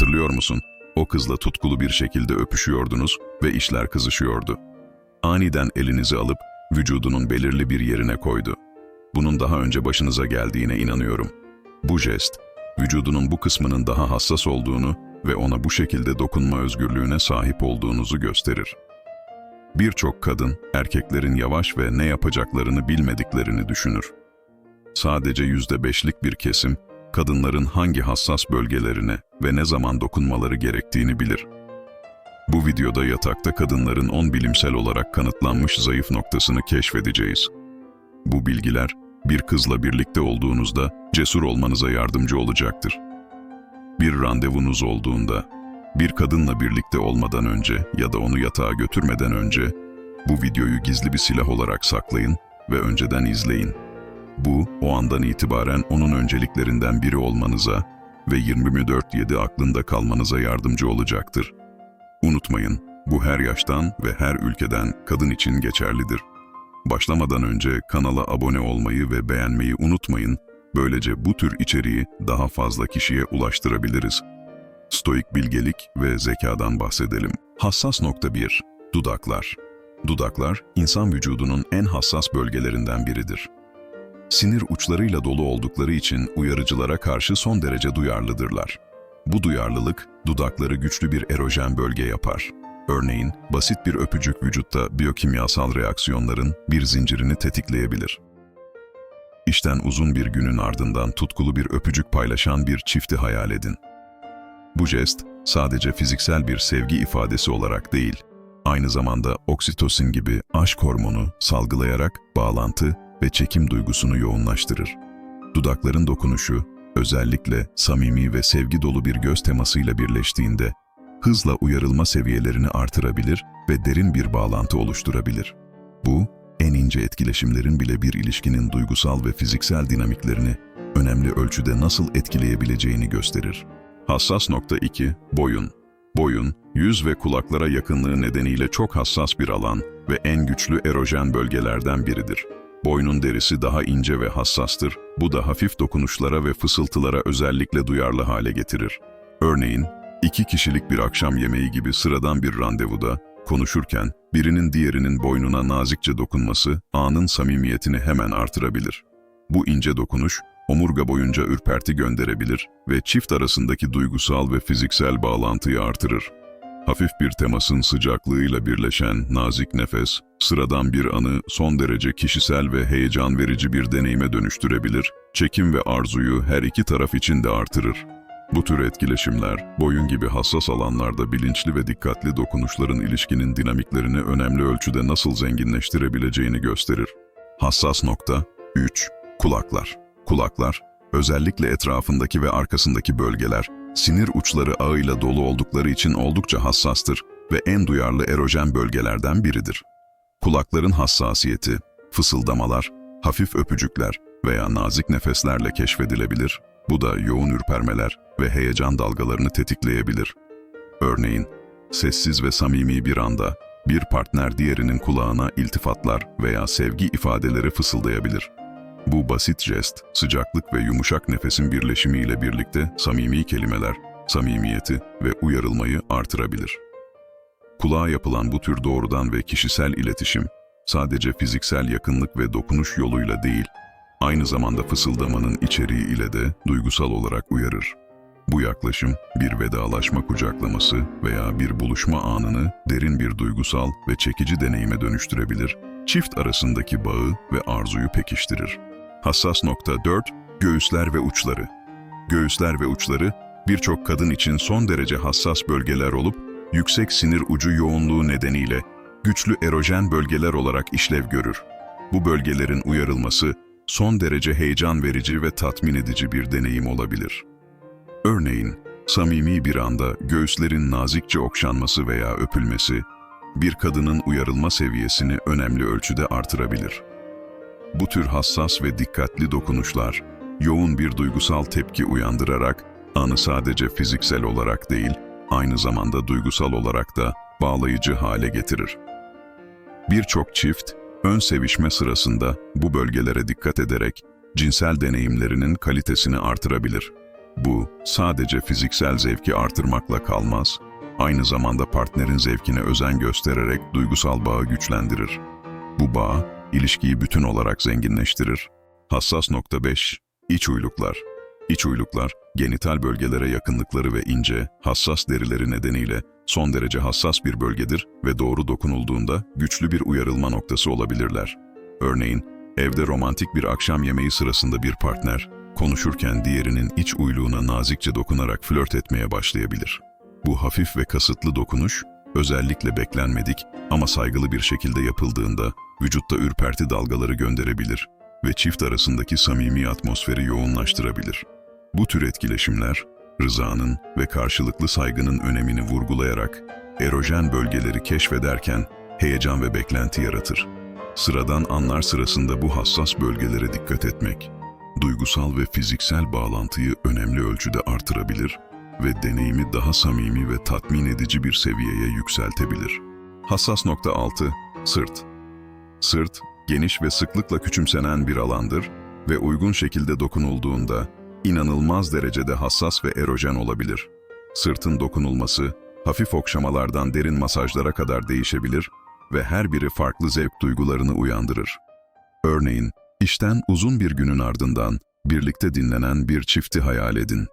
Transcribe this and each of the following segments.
Hatırlıyor musun? O kızla tutkulu bir şekilde öpüşüyordunuz ve işler kızışıyordu. Aniden elinizi alıp vücudunun belirli bir yerine koydu. Bunun daha önce başınıza geldiğine inanıyorum. Bu jest, vücudunun bu kısmının daha hassas olduğunu ve ona bu şekilde dokunma özgürlüğüne sahip olduğunuzu gösterir. Birçok kadın, erkeklerin yavaş ve ne yapacaklarını bilmediklerini düşünür. Sadece yüzde beşlik bir kesim, kadınların hangi hassas bölgelerine ve ne zaman dokunmaları gerektiğini bilir. Bu videoda yatakta kadınların 10 bilimsel olarak kanıtlanmış zayıf noktasını keşfedeceğiz. Bu bilgiler, bir kızla birlikte olduğunuzda cesur olmanıza yardımcı olacaktır. Bir randevunuz olduğunda, bir kadınla birlikte olmadan önce ya da onu yatağa götürmeden önce, bu videoyu gizli bir silah olarak saklayın ve önceden izleyin. Bu, o andan itibaren onun önceliklerinden biri olmanıza ve 24-7 aklında kalmanıza yardımcı olacaktır. Unutmayın, bu her yaştan ve her ülkeden kadın için geçerlidir. Başlamadan önce kanala abone olmayı ve beğenmeyi unutmayın. Böylece bu tür içeriği daha fazla kişiye ulaştırabiliriz. Stoik bilgelik ve zekadan bahsedelim. Hassas nokta 1. Dudaklar. Dudaklar, insan vücudunun en hassas bölgelerinden biridir. Sinir uçlarıyla dolu oldukları için uyarıcılara karşı son derece duyarlıdırlar. Bu duyarlılık, dudakları güçlü bir erojen bölge yapar. Örneğin, basit bir öpücük vücutta biyokimyasal reaksiyonların bir zincirini tetikleyebilir. İşten uzun bir günün ardından tutkulu bir öpücük paylaşan bir çifti hayal edin. Bu jest, sadece fiziksel bir sevgi ifadesi olarak değil, aynı zamanda oksitosin gibi aşk hormonu salgılayarak bağlantı ve çekim duygusunu yoğunlaştırır. Dudakların dokunuşu, özellikle samimi ve sevgi dolu bir göz temasıyla birleştiğinde, hızla uyarılma seviyelerini artırabilir ve derin bir bağlantı oluşturabilir. Bu, en ince etkileşimlerin bile bir ilişkinin duygusal ve fiziksel dinamiklerini önemli ölçüde nasıl etkileyebileceğini gösterir. Hassas nokta 2. Boyun. Boyun, yüz ve kulaklara yakınlığı nedeniyle çok hassas bir alan ve en güçlü erojen bölgelerden biridir. Boynun derisi daha ince ve hassastır, bu da hafif dokunuşlara ve fısıltılara özellikle duyarlı hale getirir. Örneğin, iki kişilik bir akşam yemeği gibi sıradan bir randevuda, konuşurken birinin diğerinin boynuna nazikçe dokunması anın samimiyetini hemen artırabilir. Bu ince dokunuş, omurga boyunca ürperti gönderebilir ve çift arasındaki duygusal ve fiziksel bağlantıyı artırır. Hafif bir temasın sıcaklığıyla birleşen nazik nefes, sıradan bir anı son derece kişisel ve heyecan verici bir deneyime dönüştürebilir, çekim ve arzuyu her iki taraf için de artırır. Bu tür etkileşimler, boyun gibi hassas alanlarda bilinçli ve dikkatli dokunuşların ilişkinin dinamiklerini önemli ölçüde nasıl zenginleştirebileceğini gösterir. Hassas nokta 3. Kulaklar. Kulaklar, özellikle etrafındaki ve arkasındaki bölgeler, sinir uçları ağıyla dolu oldukları için oldukça hassastır ve en duyarlı erojen bölgelerden biridir. Kulakların hassasiyeti, fısıldamalar, hafif öpücükler veya nazik nefeslerle keşfedilebilir. Bu da yoğun ürpermeler ve heyecan dalgalarını tetikleyebilir. Örneğin, sessiz ve samimi bir anda bir partner diğerinin kulağına iltifatlar veya sevgi ifadeleri fısıldayabilir. Bu basit jest, sıcaklık ve yumuşak nefesin birleşimiyle birlikte samimi kelimeler, samimiyeti ve uyarılmayı artırabilir. Kulağa yapılan bu tür doğrudan ve kişisel iletişim, sadece fiziksel yakınlık ve dokunuş yoluyla değil, aynı zamanda fısıldamanın içeriği ile de duygusal olarak uyarır. Bu yaklaşım, bir vedalaşma kucaklaması veya bir buluşma anını derin bir duygusal ve çekici deneyime dönüştürebilir, çift arasındaki bağı ve arzuyu pekiştirir. Hassas nokta 4. Göğüsler ve uçları. Göğüsler ve uçları, birçok kadın için son derece hassas bölgeler olup, yüksek sinir ucu yoğunluğu nedeniyle güçlü erojen bölgeler olarak işlev görür. Bu bölgelerin uyarılması, son derece heyecan verici ve tatmin edici bir deneyim olabilir. Örneğin, samimi bir anda göğüslerin nazikçe okşanması veya öpülmesi, bir kadının uyarılma seviyesini önemli ölçüde artırabilir. Bu tür hassas ve dikkatli dokunuşlar, yoğun bir duygusal tepki uyandırarak, anı sadece fiziksel olarak değil, aynı zamanda duygusal olarak da bağlayıcı hale getirir. Birçok çift, ön sevişme sırasında bu bölgelere dikkat ederek cinsel deneyimlerinin kalitesini artırabilir. Bu, sadece fiziksel zevki artırmakla kalmaz, aynı zamanda partnerin zevkine özen göstererek duygusal bağı güçlendirir. Bu bağ, ilişkiyi bütün olarak zenginleştirir. Hassas nokta 5. İç uyluklar. İç uyluklar, genital bölgelere yakınlıkları ve ince, hassas derileri nedeniyle son derece hassas bir bölgedir ve doğru dokunulduğunda güçlü bir uyarılma noktası olabilirler. Örneğin, evde romantik bir akşam yemeği sırasında bir partner, konuşurken diğerinin iç uyluğuna nazikçe dokunarak flört etmeye başlayabilir. Bu hafif ve kasıtlı dokunuş, özellikle beklenmedik ama saygılı bir şekilde yapıldığında vücutta ürperti dalgaları gönderebilir ve çift arasındaki samimi atmosferi yoğunlaştırabilir. Bu tür etkileşimler, rızanın ve karşılıklı saygının önemini vurgulayarak erojen bölgeleri keşfederken heyecan ve beklenti yaratır. Sıradan anlar sırasında bu hassas bölgelere dikkat etmek, duygusal ve fiziksel bağlantıyı önemli ölçüde artırabilir ve deneyimi daha samimi ve tatmin edici bir seviyeye yükseltebilir. Hassas nokta 6. Sırt Sırt, geniş ve sıklıkla küçümsenen bir alandır ve uygun şekilde dokunulduğunda inanılmaz derecede hassas ve erojen olabilir. Sırtın dokunulması, hafif okşamalardan derin masajlara kadar değişebilir ve her biri farklı zevk duygularını uyandırır. Örneğin, işten uzun bir günün ardından birlikte dinlenen bir çifti hayal edin.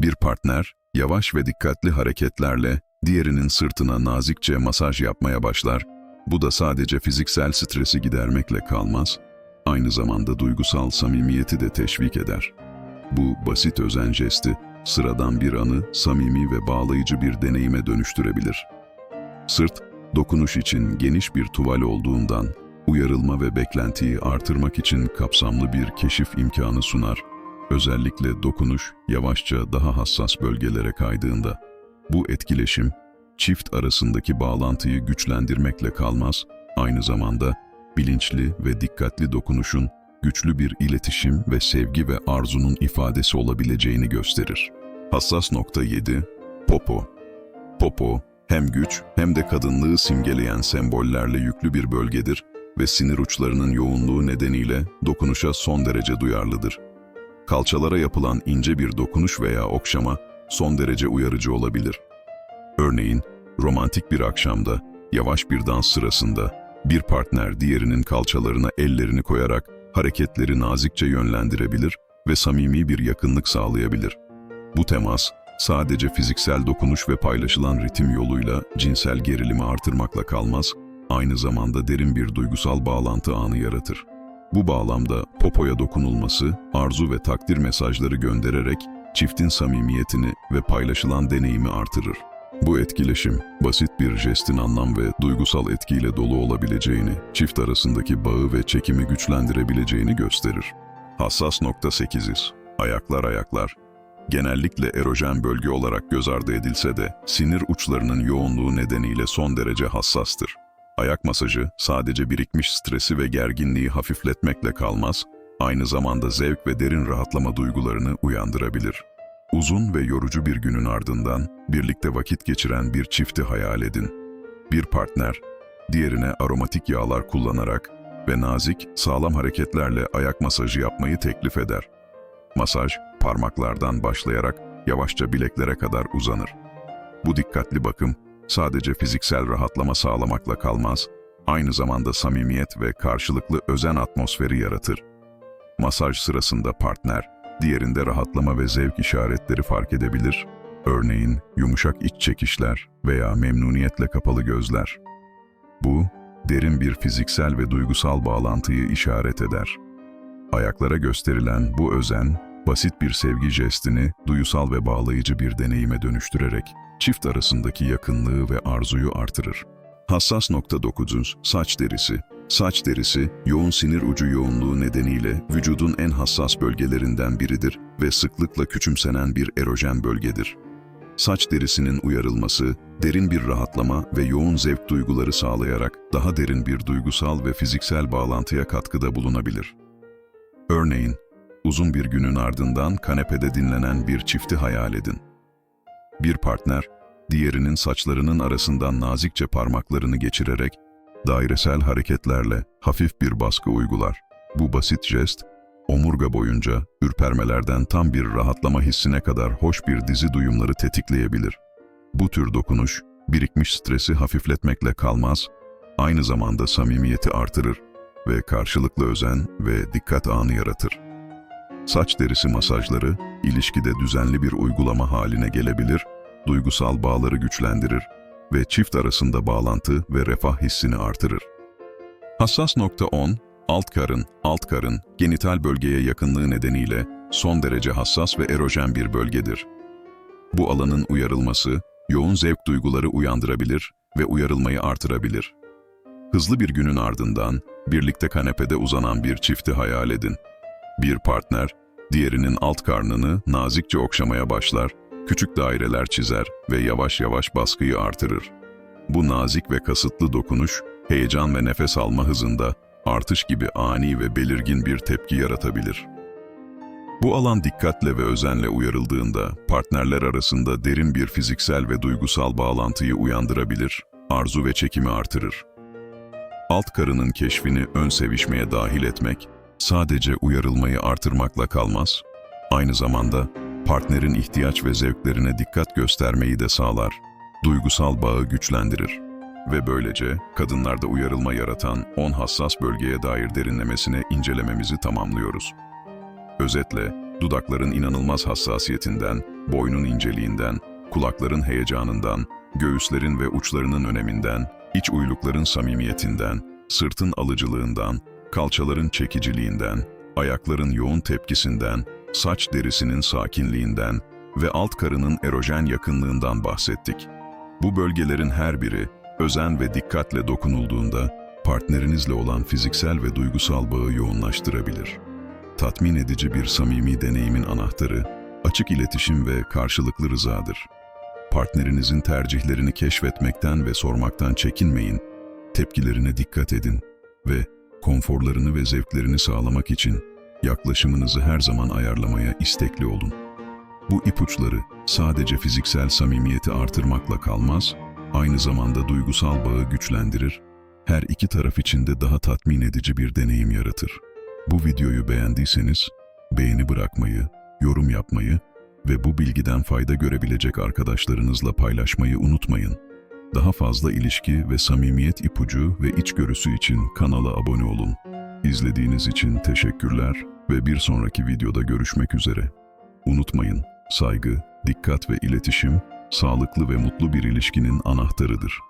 Bir partner, yavaş ve dikkatli hareketlerle diğerinin sırtına nazikçe masaj yapmaya başlar. Bu da sadece fiziksel stresi gidermekle kalmaz, aynı zamanda duygusal samimiyeti de teşvik eder. Bu basit özen jesti, sıradan bir anı samimi ve bağlayıcı bir deneyime dönüştürebilir. Sırt, dokunuş için geniş bir tuval olduğundan, uyarılma ve beklentiyi artırmak için kapsamlı bir keşif imkanı sunar. Özellikle dokunuş yavaşça daha hassas bölgelere kaydığında. Bu etkileşim, çift arasındaki bağlantıyı güçlendirmekle kalmaz, aynı zamanda bilinçli ve dikkatli dokunuşun güçlü bir iletişim ve sevgi ve arzunun ifadesi olabileceğini gösterir. Hassas nokta 7. Popo Popo, hem güç hem de kadınlığı simgeleyen sembollerle yüklü bir bölgedir ve sinir uçlarının yoğunluğu nedeniyle dokunuşa son derece duyarlıdır. Kalçalara yapılan ince bir dokunuş veya okşama son derece uyarıcı olabilir. Örneğin, romantik bir akşamda, yavaş bir dans sırasında bir partner diğerinin kalçalarına ellerini koyarak hareketleri nazikçe yönlendirebilir ve samimi bir yakınlık sağlayabilir. Bu temas, sadece fiziksel dokunuş ve paylaşılan ritim yoluyla cinsel gerilimi artırmakla kalmaz, aynı zamanda derin bir duygusal bağlantı anı yaratır. Bu bağlamda popoya dokunulması, arzu ve takdir mesajları göndererek çiftin samimiyetini ve paylaşılan deneyimi artırır. Bu etkileşim, basit bir jestin anlam ve duygusal etkiyle dolu olabileceğini, çift arasındaki bağı ve çekimi güçlendirebileceğini gösterir. Hassas nokta 8'iz. Ayaklar ayaklar. Genellikle erojen bölge olarak göz ardı edilse de sinir uçlarının yoğunluğu nedeniyle son derece hassastır. Ayak masajı sadece birikmiş stresi ve gerginliği hafifletmekle kalmaz, aynı zamanda zevk ve derin rahatlama duygularını uyandırabilir. Uzun ve yorucu bir günün ardından birlikte vakit geçiren bir çifti hayal edin. Bir partner, diğerine aromatik yağlar kullanarak ve nazik, sağlam hareketlerle ayak masajı yapmayı teklif eder. Masaj, parmaklardan başlayarak yavaşça bileklere kadar uzanır. Bu dikkatli bakım, sadece fiziksel rahatlama sağlamakla kalmaz, aynı zamanda samimiyet ve karşılıklı özen atmosferi yaratır. Masaj sırasında partner, diğerinde rahatlama ve zevk işaretleri fark edebilir. Örneğin yumuşak iç çekişler veya memnuniyetle kapalı gözler. Bu, derin bir fiziksel ve duygusal bağlantıyı işaret eder. Ayaklara gösterilen bu özen, basit bir sevgi jestini duyusal ve bağlayıcı bir deneyime dönüştürerek çift arasındaki yakınlığı ve arzuyu artırır. Hassas nokta 9. Saç derisi Saç derisi, yoğun sinir ucu yoğunluğu nedeniyle vücudun en hassas bölgelerinden biridir ve sıklıkla küçümsenen bir erojen bölgedir. Saç derisinin uyarılması, derin bir rahatlama ve yoğun zevk duyguları sağlayarak daha derin bir duygusal ve fiziksel bağlantıya katkıda bulunabilir. Örneğin, uzun bir günün ardından kanepede dinlenen bir çifti hayal edin. Bir partner, diğerinin saçlarının arasından nazikçe parmaklarını geçirerek dairesel hareketlerle hafif bir baskı uygular. Bu basit jest, omurga boyunca ürpermelerden tam bir rahatlama hissine kadar hoş bir dizi duyumları tetikleyebilir. Bu tür dokunuş, birikmiş stresi hafifletmekle kalmaz, aynı zamanda samimiyeti artırır ve karşılıklı özen ve dikkat anı yaratır. Saç derisi masajları, ilişkide düzenli bir uygulama haline gelebilir, duygusal bağları güçlendirir ve çift arasında bağlantı ve refah hissini artırır. Hassas nokta 10, alt karın, alt karın, genital bölgeye yakınlığı nedeniyle son derece hassas ve erojen bir bölgedir. Bu alanın uyarılması, yoğun zevk duyguları uyandırabilir ve uyarılmayı artırabilir. Hızlı bir günün ardından, birlikte kanepede uzanan bir çifti hayal edin. Bir partner, diğerinin alt karnını nazikçe okşamaya başlar, küçük daireler çizer ve yavaş yavaş baskıyı artırır. Bu nazik ve kasıtlı dokunuş, heyecan ve nefes alma hızında artış gibi ani ve belirgin bir tepki yaratabilir. Bu alan dikkatle ve özenle uyarıldığında partnerler arasında derin bir fiziksel ve duygusal bağlantıyı uyandırabilir, arzu ve çekimi artırır. Alt karının keşfini ön sevişmeye dahil etmek, sadece uyarılmayı artırmakla kalmaz, aynı zamanda partnerin ihtiyaç ve zevklerine dikkat göstermeyi de sağlar, duygusal bağı güçlendirir ve böylece kadınlarda uyarılma yaratan 10 hassas bölgeye dair derinlemesine incelememizi tamamlıyoruz. Özetle, dudakların inanılmaz hassasiyetinden, boynun inceliğinden, kulakların heyecanından, göğüslerin ve uçlarının öneminden, iç uylukların samimiyetinden, sırtın alıcılığından, kalçaların çekiciliğinden, ayakların yoğun tepkisinden, saç derisinin sakinliğinden ve alt karının erojen yakınlığından bahsettik. Bu bölgelerin her biri özen ve dikkatle dokunulduğunda partnerinizle olan fiziksel ve duygusal bağı yoğunlaştırabilir. Tatmin edici bir samimi deneyimin anahtarı açık iletişim ve karşılıklı rızadır. Partnerinizin tercihlerini keşfetmekten ve sormaktan çekinmeyin, tepkilerine dikkat edin ve konforlarını ve zevklerini sağlamak için yaklaşımınızı her zaman ayarlamaya istekli olun. Bu ipuçları sadece fiziksel samimiyeti artırmakla kalmaz, aynı zamanda duygusal bağı güçlendirir, her iki taraf için de daha tatmin edici bir deneyim yaratır. Bu videoyu beğendiyseniz beğeni bırakmayı, yorum yapmayı ve bu bilgiden fayda görebilecek arkadaşlarınızla paylaşmayı unutmayın. Daha fazla ilişki ve samimiyet ipucu ve içgörüsü için kanala abone olun. İzlediğiniz için teşekkürler ve bir sonraki videoda görüşmek üzere. Unutmayın, saygı, dikkat ve iletişim, sağlıklı ve mutlu bir ilişkinin anahtarıdır.